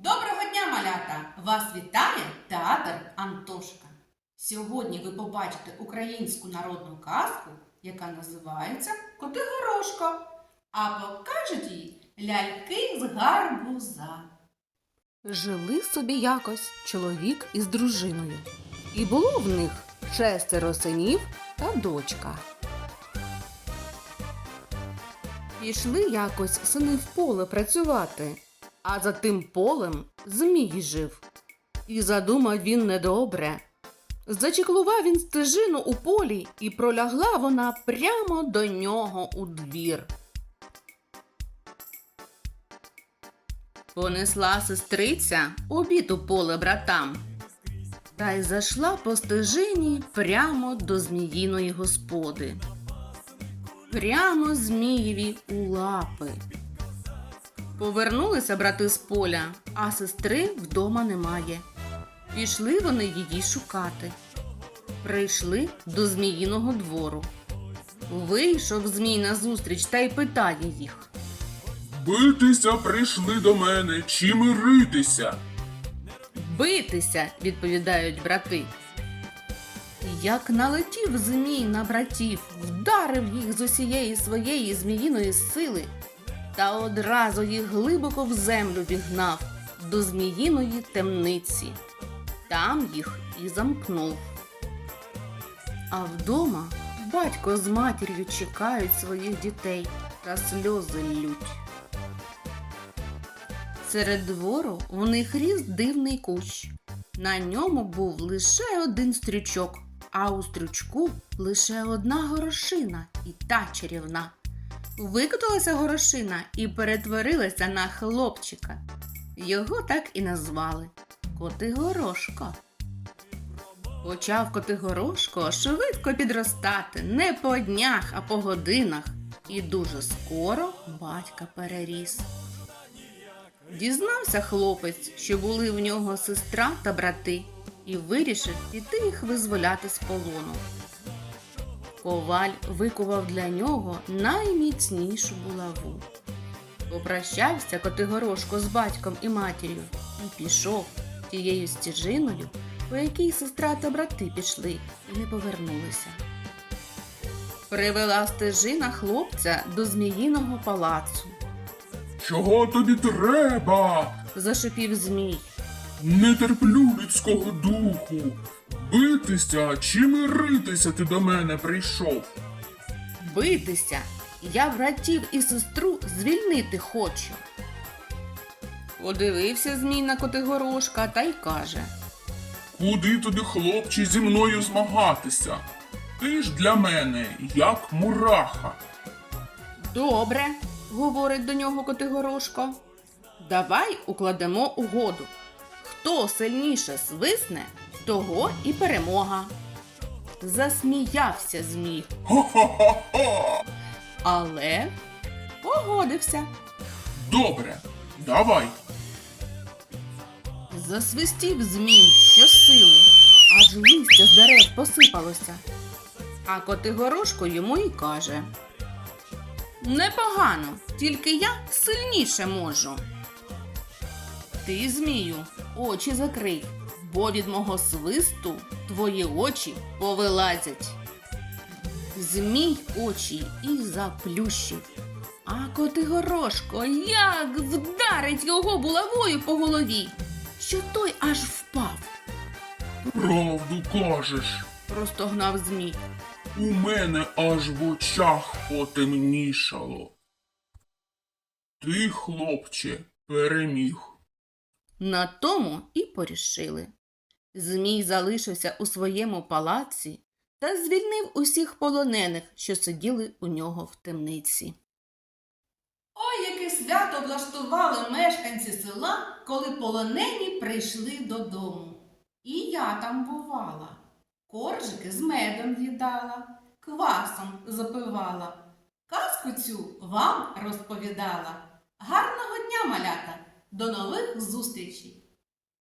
Доброго дня, малята! Вас вітає театр Антошка. Сьогодні ви побачите українську народну казку, яка називається Котигорошко, а покажуть її ляльки з гарбуза. Жили собі якось чоловік із дружиною, і було в них шестеро синів та дочка. Пішли якось сини в поле працювати, а за тим полем змій жив. І задумав він недобре. Зачеклував він стежину у полі, і пролягла вона прямо до нього у двір. Понесла сестриця обід у поле братам. Та й зайшла по стежині прямо до зміїної господи. Прямо змієві у лапи. Повернулися брати з поля, а сестри вдома немає. Пішли вони її шукати. Прийшли до зміїного двору. Вийшов змій назустріч та й питає їх. Битися прийшли до мене, чи миритися? Битися, відповідають брати. Як налетів змій на братів, вдарив їх з усієї своєї зміїної сили та одразу їх глибоко в землю вігнав до зміїної темниці. Там їх і замкнув. А вдома батько з матір'ю чекають своїх дітей та сльози лють. Серед двору в них ріс дивний кущ. На ньому був лише один стрючок, а у стрючку лише одна горошина і та чарівна. Викоталася горошина і перетворилася на хлопчика. Його так і назвали Котигорошко. Почав Котигорошко швидко підростати не по днях, а по годинах, і дуже скоро батька переріс. Дізнався хлопець, що були в нього сестра та брати, і вирішив піти їх визволяти з полону. Коваль викував для нього найміцнішу булаву. Попрощався Котигорошко з батьком і матір'ю і пішов тією стежиною, по якій сестра та брати пішли і не повернулися. Привела стежина хлопця до зміїного палацу. Чого тобі треба? Зашипів змій. Не терплю людського духу. Битися чи миритися ти до мене прийшов? Битися. Я братів і сестру звільнити хочу. Подивився змій на Котигорошка та й каже. Куди туди, хлопче, зі мною змагатися? Ти ж для мене як мураха. Добре, говорить до нього Котигорошко. Давай укладемо угоду. Хто сильніше свисне, того і перемога. Засміявся змій, Ха-ха-ха-ха! але погодився. Добре, давай. Засвистів змій щосили, аж листя з дерев посипалося. А Котигорошко йому й каже: Непогано, тільки я сильніше можу. Ти, змію, очі закрий, бо від мого свисту твої очі повилазять. Змій очі і заплющив. А Котигорошко як вдарить його булавою по голові, що той аж впав, Правду кажеш. простогнав змій. У мене аж в очах потемнішало. Ти, хлопче, переміг. На тому і порішили. Змій залишився у своєму палаці та звільнив усіх полонених, що сиділи у нього в темниці. Ой, яке свято влаштували мешканці села, коли полонені прийшли додому. І я там бувала. Коржики з медом їдала, квасом запивала. Казку цю вам розповідала. Гарного дня, малята! До нових зустрічей!